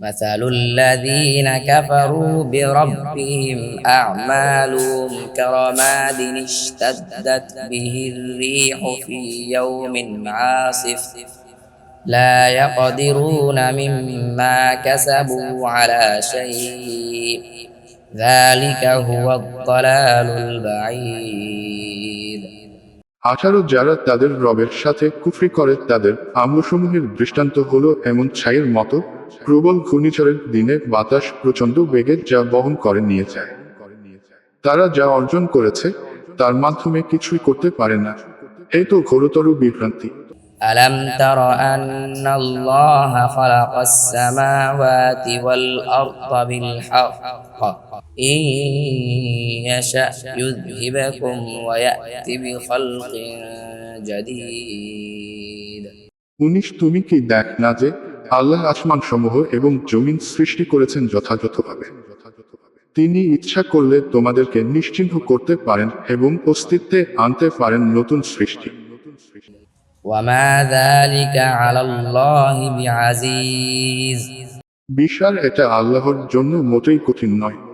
مثل الذين كفروا بربهم أعمالهم كرماد اشتدت به الريح في يوم عاصف لا يقدرون مما كسبوا على شيء ذلك هو الضلال البعيد আঠারো যারা তাদের রবের সাথে কুফরি করে তাদের আমলসমূহের দৃষ্টান্ত হলো এমন ছাইয়ের মতো প্রবল ঘূর্ণিঝড়ের দিনে বাতাস প্রচণ্ড বেগে যা বহন করে নিয়ে যায় তারা যা অর্জন করেছে তার মাধ্যমে কিছুই করতে পারে না এই তো ঘোরতর বিভ্রান্তি ألم تر أن الله خلق السماوات والأرض بالحق إن يشأ يذهبكم ويأتي بخلق جديد উনিশ তুমি কি দেখ না যে আল্লাহ আসমান সমূহ এবং জমিন সৃষ্টি করেছেন যথাযথভাবে। তিনি ইচ্ছা করলে তোমাদেরকে নিশ্চিহ্ন করতে পারেন এবং অস্তিত্বে আনতে পারেন নতুন সৃষ্টি। বিশাল এটা আল্লাহর জন্য মোটেই কঠিন নয়।